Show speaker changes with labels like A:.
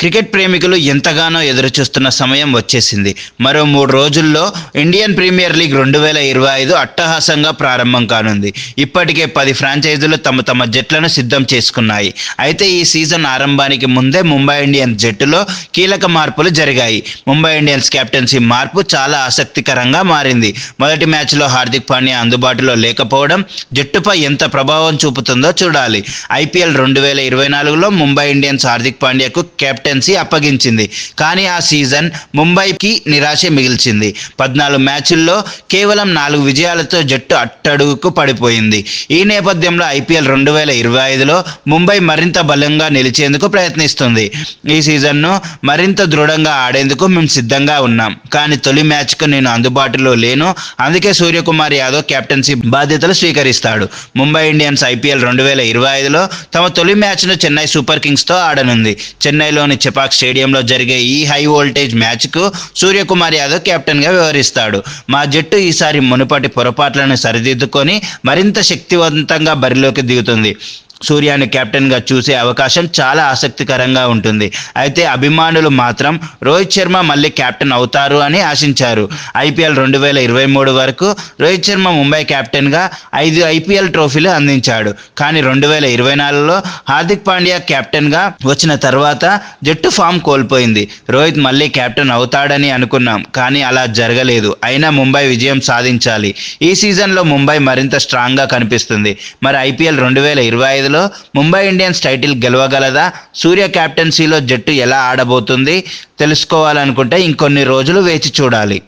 A: Cricket ప్రేమికులు ఎంతగానో ఎదురుచూస్తున్న సమయం వచ్చేసింది. మరో మూడు రోజుల్లో ఇండియన్ ప్రీమియర్ లీగ్ రెండు వేల ఇరవై ఐదు అట్టహాసంగా ప్రారంభం కానుంది. ఇప్పటికే పది ఫ్రాంచైజీలు తమ తమ జట్లను సిద్ధం చేసుకున్నాయి. అయితే ఈ సీజన్ ఆరంభానికి ముందే ముంబై ఇండియన్స్ జట్టులో కీలక మార్పులు జరిగాయి. ముంబై ఇండియన్స్ కెప్టెన్సీ మార్పు చాలా ఆసక్తికరంగా మారింది. మొదటి మ్యాచ్లో హార్దిక్ పాండ్యా అందుబాటులో లేకపోవడం జట్టుపై ఎంత ప్రభావం చూపుతుందో చూడాలి. ఐపీఎల్ రెండు వేల ఇరవై నాలుగులో ముంబై ఇండియన్స్ హార్దిక్ పాండ్యాకు కెప్టెన్ కెప్టెన్సీ అప్పగించింది. కానీ ఆ సీజన్ ముంబైకి నిరాశ మిగిల్చింది. పద్నాలుగు మ్యాచ్ల్లో కేవలం నాలుగు విజయాలతో జట్టు అట్టడుగుకు పడిపోయింది. ఈ నేపథ్యంలో ఐపీఎల్ రెండు వేల ఇరవై ఐదులో ముంబై మరింత బలంగా నిలిచేందుకు ప్రయత్నిస్తుంది. ఈ సీజన్ను మరింత దృఢంగా ఆడేందుకు మేము సిద్ధంగా ఉన్నాం. కానీ తొలి మ్యాచ్కు నేను అందుబాటులో లేను. అందుకే సూర్యకుమార్ యాదవ్ కెప్టెన్సీ బాధ్యతలు స్వీకరిస్తాడు. ముంబై ఇండియన్స్ ఐపీఎల్ రెండు వేల ఇరవై ఐదులో తమ తొలి మ్యాచ్ను చెన్నై సూపర్ కింగ్స్తో ఆడనుంది. చెన్నైలోని చెపాక్ స్టేడియంలో జరిగే ఈ హై వోల్టేజ్ మ్యాచ్కు సూర్యకుమార్ యాదవ్ కెప్టెన్గా వ్యవహరిస్తాడు. మా జట్టు ఈసారి మునుపటి పొరపాట్లను సరిదిద్దుకొని మరింత శక్తివంతంగా బరిలోకి దిగుతుంది. సూర్యాని కెప్టెన్గా చూసే అవకాశం చాలా ఆసక్తికరంగా ఉంటుంది. అయితే అభిమానులు మాత్రం రోహిత్ శర్మ మళ్ళీ కెప్టెన్ అవుతారు అని ఆశించారు. ఐపీఎల్ రెండు వేల ఇరవై మూడు వరకు రోహిత్ శర్మ ముంబై కెప్టెన్గా ఐదు ఐపీఎల్ ట్రోఫీలు అందించాడు. కానీ రెండు వేల ఇరవై నాలుగులో హార్దిక్ పాండ్యా కెప్టెన్గా వచ్చిన తర్వాత జట్టు ఫామ్ కోల్పోయింది. రోహిత్ మళ్ళీ కెప్టెన్ అవుతాడని అనుకున్నాం. కానీ అలా జరగలేదు. అయినా ముంబై విజయం సాధించాలి. ఈ సీజన్లో ముంబై మరింత స్ట్రాంగ్గా కనిపిస్తుంది. మరి ఐపీఎల్ రెండు వేల ఇరవై ఐదు మ్యాచ్లో ముంబై ఇండియన్స్ టైటిల్ గెలవగలదా? సూర్య కెప్టెన్సీలో జట్టు ఎలా ఆడబోతుంది? తెలుసుకోవాలనుకుంటే ఇంకొన్ని రోజులు వేచి చూడాలి.